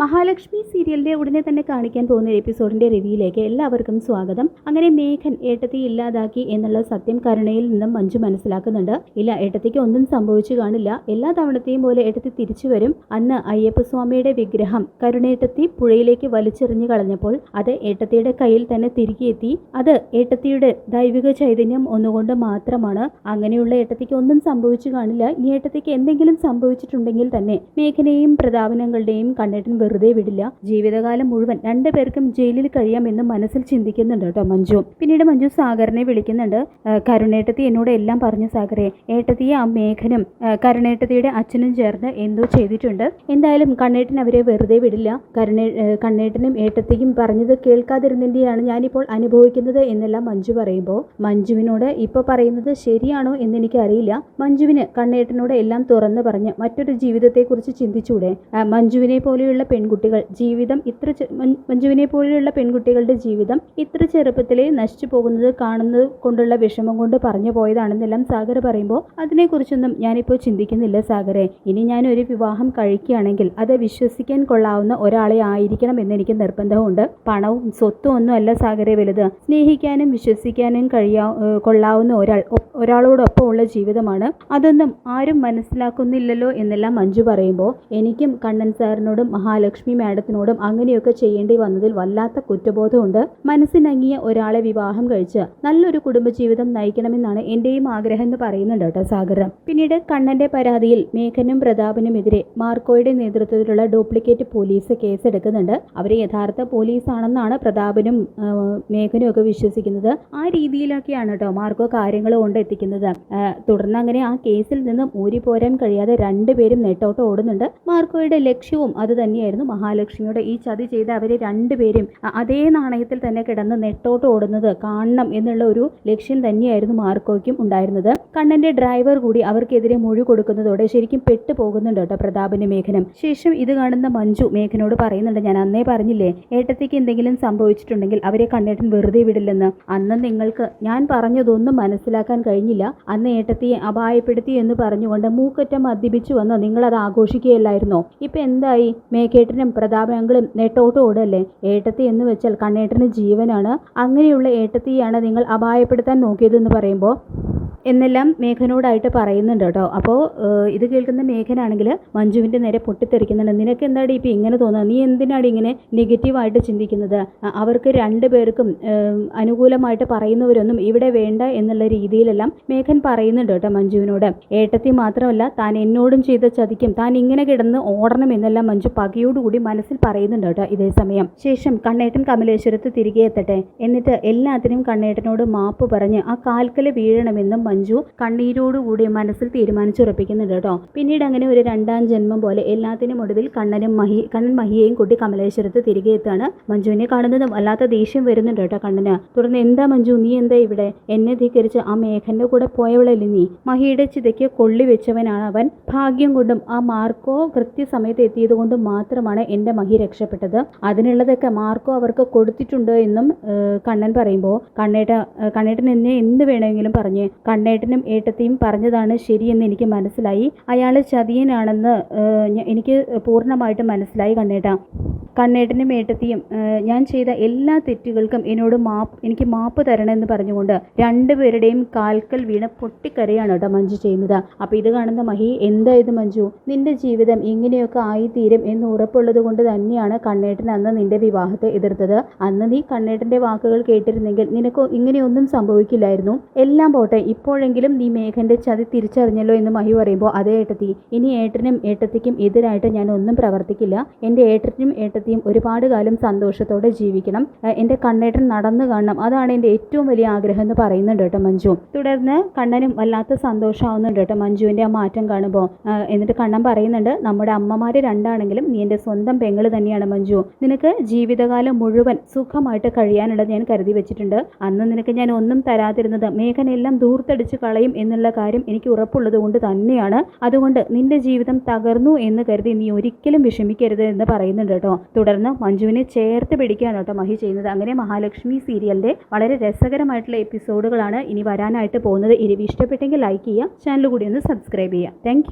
മഹാലക്ഷ്മി സീരിയലിന്റെ ഉടനെ തന്നെ കാണിക്കാൻ പോകുന്ന എപ്പിസോഡിന്റെ റിവ്യൂയിലേക്ക് എല്ലാവർക്കും സ്വാഗതം. അങ്ങനെ മേഘൻ ഏട്ടത്തി ഇല്ലാതാക്കി എന്നുള്ള സത്യം കരുണയിൽ നിന്നും മഞ്ജു മനസ്സിലാക്കുന്നുണ്ട്. ഇല്ല ഏട്ടത്തിക്ക് ഒന്നും സംഭവിച്ചു കാണില്ല. എല്ലാ തവണത്തെയും പോലെ ഏട്ടത്തി തിരിച്ചു വരും. അന്ന് അയ്യപ്പസ്വാമിയുടെ വിഗ്രഹം കരുണേട്ടത്തി പുഴയിലേക്ക് വലിച്ചെറിഞ്ഞു കളഞ്ഞപ്പോൾ അത് ഏട്ടത്തിയുടെ കയ്യിൽ തന്നെ തിരികെ എത്തി അത് ഏട്ടത്തിയുടെ ദൈവിക ചൈതന്യം ഒന്നുകൊണ്ട് മാത്രമാണ്. അങ്ങനെയുള്ള ഏട്ടത്തിക്ക് ഒന്നും സംഭവിച്ചു കാണില്ല. ഇനി ഏട്ടത്തിക്ക് എന്തെങ്കിലും സംഭവിച്ചിട്ടുണ്ടെങ്കിൽ തന്നെ മേഘനയും പ്രതാപനങ്ങളുടെയും കണ്ണേട്ടൻ വെറുതെ വിടില്ല. ജീവിതകാലം മുഴുവൻ രണ്ടു പേർക്കും ജയിലിൽ കഴിയാമെന്ന് മനസ്സിൽ ചിന്തിക്കുന്നുണ്ട് കേട്ടോ മഞ്ജു. പിന്നീട് മഞ്ജു സാഗറിനെ വിളിക്കുന്നുണ്ട്. കരുണേട്ടത്തി എന്നോട് എല്ലാം പറഞ്ഞു സാഗറെ. ഏട്ടത്തിയെ ആ മേഘനും കരുണേട്ടത്തിയുടെ അച്ഛനും ചേർന്ന് എന്തോ ചെയ്തിട്ടുണ്ട്. എന്തായാലും കണ്ണേട്ടൻ അവരെ വെറുതെ വിടില്ല. കരുണേ കണ്ണേട്ടനും ഏട്ടത്തിയും പറഞ്ഞത് കേൾക്കാതിരുന്നതിന്റെയാണ് ഞാനിപ്പോൾ അനുഭവിക്കുന്നത് എന്നെല്ലാം മഞ്ജു പറയുമ്പോൾ. മഞ്ജുവിനോട് ഇപ്പോൾ പറയുന്നത് ശരിയാണോ എന്ന് എനിക്കറിയില്ല. മഞ്ജുവിന് കണ്ണേട്ടനോട് എല്ലാം തുറന്നു പറഞ്ഞ് മറ്റൊരു ജീവിതത്തെക്കുറിച്ച് ചിന്തിച്ചൂടെ? മഞ്ജുവിനെ പോലെയുള്ള പെൺകുട്ടികൾ. ജീവിതം ഇത്ര മഞ്ജുവിനെ പോലെയുള്ള പെൺകുട്ടികളുടെ ജീവിതം ഇത്ര ചെറുപ്പത്തിലേ നശിച്ചു പോകുന്നത് കാണുന്നത് കൊണ്ടുള്ള വിഷമം കൊണ്ട് പറഞ്ഞു പോയതാണെന്നെല്ലാം സാഗർ പറയുമ്പോൾ അതിനെക്കുറിച്ചൊന്നും ഞാനിപ്പോൾ ചിന്തിക്കുന്നില്ല സാഗറെ. ഇനി ഞാൻ ഒരു വിവാഹം കഴിക്കുകയാണെങ്കിൽ അത് വിശ്വസിക്കാൻ കൊള്ളാവുന്ന ഒരാളെ ആയിരിക്കണം എന്ന് എനിക്ക് നിർബന്ധമുണ്ട്. പണവും സ്വത്തും ഒന്നും അല്ല സാഗരെ വലുത്. സ്നേഹിക്കാനും വിശ്വസിക്കാനും കഴിയാ കൊള്ളാവുന്ന ഒരാൾ ഒരാളോടൊപ്പം ഉള്ള ജീവിതമാണ്. അതൊന്നും ആരും മനസ്സിലാക്കുന്നില്ലല്ലോ എന്നെല്ലാം മഞ്ജു പറയുമ്പോൾ എനിക്കും കണ്ണൻ സാറിനോടും മഹാലക്ഷ്മി മാഡത്തിനോടും അങ്ങനെയൊക്കെ ചെയ്യേണ്ടി വന്നതിൽ വല്ലാത്ത കുറ്റബോധമുണ്ട്. മനസ്സിനങ്ങിയ ഒരാളെ വിവാഹം കഴിച്ച് നല്ലൊരു കുടുംബജീവിതം നയിക്കണമെന്നാണ് എന്റെയും ആഗ്രഹം എന്ന് പറയുന്നുണ്ട് കേട്ടോ സാഗരം. പിന്നീട് കണ്ണന്റെ പരാതിയിൽ മേഘനും പ്രതാപനുമെതിരെ മാർക്കോയുടെ നേതൃത്വത്തിലുള്ള ഡ്യൂപ്ലിക്കേറ്റ് പോലീസ് കേസെടുക്കുന്നുണ്ട്. അവരെ യഥാർത്ഥ പോലീസാണെന്നാണ് പ്രതാപനും മേഘനും ഒക്കെ വിശ്വസിക്കുന്നത്. ആ രീതിയിലൊക്കെയാണ് കേട്ടോ മാർക്കോ കാര്യങ്ങൾ കൊണ്ടെത്തിക്കുന്നത്. തുടർന്ന് അങ്ങനെ ആ കേസിൽ നിന്നും ഊരി പോരാൻ കഴിയാതെ രണ്ടുപേരും നെട്ടോട്ട് ഓടുന്നുണ്ട്. മാർക്കോയുടെ ലക്ഷ്യവും അത് തന്നെയായിരുന്നു. മഹാലക്ഷ്മിയുടെ ഈ ചതി ചെയ്ത അവരെ രണ്ടുപേരും അതേ നാണയത്തിൽ തന്നെ കിടന്ന് നെട്ടോട്ട് ഓടുന്നത് കാണണം എന്നുള്ള ഒരു ലക്ഷ്യം തന്നെയായിരുന്നു മാർക്കോയ്ക്കും ഉണ്ടായിരുന്നത്. കണ്ണന്റെ ഡ്രൈവർ കൂടി അവർക്കെതിരെ മൊഴി കൊടുക്കുന്നതോടെ ശരിക്കും പെട്ടു പോകുന്നുണ്ട് കേട്ടോ പ്രതാപന്റെ മേഘനം. ശേഷം ഇത് കാണുന്ന മഞ്ജു മേഘനോട് പറയുന്നുണ്ട് ഞാൻ അന്നേ പറഞ്ഞില്ലേ ഏട്ടത്തേക്ക് എന്തെങ്കിലും സംഭവിച്ചിട്ടുണ്ടെങ്കിൽ അവരെ കണ്ണേട്ടൻ വെറുതെ വിടില്ലെന്ന്. അന്ന് നിങ്ങൾക്ക് ഞാൻ പറഞ്ഞതൊന്നും മനസ്സിലാക്കാൻ കഴിഞ്ഞില്ല. അന്ന് ഏട്ടത്തിയെ അപായപ്പെടുത്തി എന്ന് പറഞ്ഞുകൊണ്ട് മൂക്കറ്റം മദ്യപിച്ചു വന്ന് നിങ്ങളത് ആഘോഷിക്കുകയല്ലായിരുന്നോ? ഇപ്പൊ എന്തായി? മേക്കേട്ടനും പ്രതാപങ്ങളും നെട്ടോട്ട് ഓടല്ലേ ഏട്ടത്തി എന്ന് വെച്ചാൽ കണ്ണേട്ടന് ജീവനാണ്. അങ്ങനെയുള്ള ഏട്ടത്തിയാണ് നിങ്ങൾ അപായപ്പെടുത്താൻ നോക്കിയതെന്ന് പറയുമ്പോൾ എന്നെല്ലാം മേഘനോടായിട്ട് പറയുന്നുണ്ട് കേട്ടോ. അപ്പോൾ ഇത് കേൾക്കുന്ന മേഘനാണെങ്കിൽ മഞ്ജുവിന്റെ നേരെ പൊട്ടിത്തെറിക്കുന്നുണ്ട്. നിനക്ക് എന്താടി ഇപ്പം ഇങ്ങനെ തോന്നുന്നത്? നീ എന്തിനാണ് ഇങ്ങനെ നെഗറ്റീവായിട്ട് ചിന്തിക്കുന്നത്? അവർക്ക് രണ്ട് പേർക്കും അനുകൂലമായിട്ട് പറയുന്നവരൊന്നും ഇവിടെ വേണ്ട എന്നുള്ള രീതിയിലെല്ലാം മേഘൻ പറയുന്നുണ്ട് കേട്ടോ മഞ്ജുവിനോട്. ഏട്ടത്തി മാത്രമല്ല താൻ എന്നോടും ചെയ്ത ചതിക്കും താൻ ഇങ്ങനെ കിടന്ന് ഓടണം എന്നെല്ലാം മഞ്ജു പകയോടുകൂടി മനസ്സിൽ പറയുന്നുണ്ട് കേട്ടോ ഇതേ സമയം. ശേഷം കണ്ണേട്ടൻ കമലേശ്വരത്ത് തിരികെ എത്തട്ടെ. എന്നിട്ട് എല്ലാത്തിനും കണ്ണേട്ടനോട് മാപ്പ് പറഞ്ഞ് ആ കാൽക്കൽ വീഴണമെന്നും മഞ്ജു കണ്ണീരോടുകൂടി മനസ്സിൽ തീരുമാനിച്ചുറപ്പിക്കുന്നുണ്ട് കേട്ടോ. പിന്നീട് അങ്ങനെ ഒരു രണ്ടാം ജന്മം പോലെ എല്ലാത്തിനും ഒടുവിൽ കണ്ണനും മഹി കണ്ണൻ മഹിയെയും കൂട്ടി കമലേശ്വരത്ത് തിരികെ എത്താണ് മഞ്ജുവിനെ കാണുന്നതും അല്ലാത്ത ദേഷ്യം വരുന്നുണ്ട് കേട്ടോ കണ്ണന്. തുടർന്ന് എന്താ മഞ്ജു നീ എന്താ ഇവിടെ? എന്നെ ധീകരിച്ച് ആ മേഘന്റെ കൂടെ പോയവളല്ലേ നീ? മഹിയുടെ ചിതയ്ക്ക് കൊള്ളി വെച്ചവനാണ് അവൻ. ഭാഗ്യം കൊണ്ടും ആ മാർക്കോ കൃത്യസമയത്ത് എത്തിയത് കൊണ്ടും മാത്രമാണ് എന്റെ മഹി രക്ഷപ്പെട്ടത്. അതിനുള്ളതൊക്കെ മാർക്കോ അവർക്ക് കൊടുത്തിട്ടുണ്ട് എന്നും കണ്ണൻ പറയുമ്പോൾ കണ്ണേട്ട കണ്ണേട്ടൻ എന്നെ എന്ത് വേണമെങ്കിലും പറഞ്ഞ് കണ്ണേട്ടനും ഏട്ടത്തെയും പറഞ്ഞതാണ് ശരിയെന്ന് എനിക്ക് മനസ്സിലായി. അയാൾ ചതിയനാണെന്ന് എനിക്ക് പൂർണമായിട്ട് മനസ്സിലായി കണ്ണേട്ട. കണ്ണേട്ടനും ഏട്ടത്തിയും ഞാൻ ചെയ്ത എല്ലാ തെറ്റുകൾക്കും എന്നോട് മാപ്പ് എനിക്ക് മാപ്പ് തരണം എന്ന് പറഞ്ഞുകൊണ്ട് രണ്ടുപേരുടെയും കാൽക്കൽ വീണ് പൊട്ടിക്കരയാണ് കേട്ടോ മഞ്ജു ചെയ്യുന്നത്. അപ്പോൾ ഇത് കാണുന്ന മഹി എന്താ ഇത് മഞ്ജു? നിന്റെ ജീവിതം ഇങ്ങനെയൊക്കെ ആയിത്തീരും എന്ന് ഉറപ്പുള്ളത് കൊണ്ട് തന്നെയാണ് കണ്ണേട്ടൻ അന്ന് നിന്റെ വിവാഹത്തെ എതിർത്തത്. അന്ന് നീ കണ്ണേട്ടന്റെ വാക്കുകൾ കേട്ടിരുന്നെങ്കിൽ നിനക്ക് ഇങ്ങനെയൊന്നും സംഭവിക്കില്ലായിരുന്നു. എല്ലാം പോട്ടെ ഇപ്പോഴെങ്കിലും നീ മേഘന്റെ ചതി തിരിച്ചറിഞ്ഞല്ലോ എന്ന് മഹി പറയുമ്പോൾ അതേ ഏട്ടത്തി ഇനി ഏട്ടനും ഏട്ടത്തിക്കും എതിരായിട്ട് ഞാൻ ഒന്നും പ്രവർത്തിക്കില്ല. എന്റെ ഏട്ടനും ഏട്ടത്തിയും ഒരുപാട് കാലം സന്തോഷത്തോടെ ജീവിക്കണം. എന്റെ കണ്ണേട്ടൻ നടന്നു കാണണം. അതാണ് എന്റെ ഏറ്റവും വലിയ ആഗ്രഹം എന്ന് പറയുന്നുണ്ട് കേട്ടോ മഞ്ജു. തുടർന്ന് കണ്ണനും വല്ലാത്ത സന്തോഷമാവുന്നുണ്ട് കേട്ടോ മഞ്ജുവിന്റെ ആ മാറ്റം കാണുമ്പോൾ എന്നിട്ട് കണ്ണൻ പറയുന്നുണ്ട് നമ്മുടെ അമ്മമാർ രണ്ടാണെങ്കിലും നീ എന്റെ സ്വന്തം പെങ്ങൾ തന്നെയാണ് മഞ്ജു. നിനക്ക് ജീവിതകാലം മുഴുവൻ സുഖമായിട്ട് കഴിയാനുള്ളത് ഞാൻ കരുതി വെച്ചിട്ടുണ്ട്. അന്ന് നിനക്ക് ഞാൻ ഒന്നും തരാതിരുന്നത് മേഘനെല്ലാം ദൂർത്തടിച്ച് കളയും എന്നുള്ള കാര്യം എനിക്ക് ഉറപ്പുള്ളത് കൊണ്ട് തന്നെയാണ്. അതുകൊണ്ട് നിന്റെ ജീവിതം തകർന്നു എന്ന് കരുതി നീ ഒരിക്കലും വിഷമിക്കരുത് എന്ന് പറയുന്നുണ്ട് കേട്ടോ. തുടർന്ന് മഞ്ജുവിനെ ചേർത്ത് പിടിക്കുകയാണ് മഹി ചെയ്യുന്നത്. അങ്ങനെ മഹാലക്ഷ്മി സീരിയലിന്റെ വളരെ രസകരമായിട്ടുള്ള എപ്പിസോഡുകളാണ് ഇനി വരാനായിട്ട് പോകുന്നത്. ഇനി ഇഷ്ടപ്പെട്ടെങ്കിൽ ലൈക്ക് ചെയ്യുക ചാനൽ കൂടി ഒന്ന് സബ്സ്ക്രൈബ് ചെയ്യുക. താങ്ക്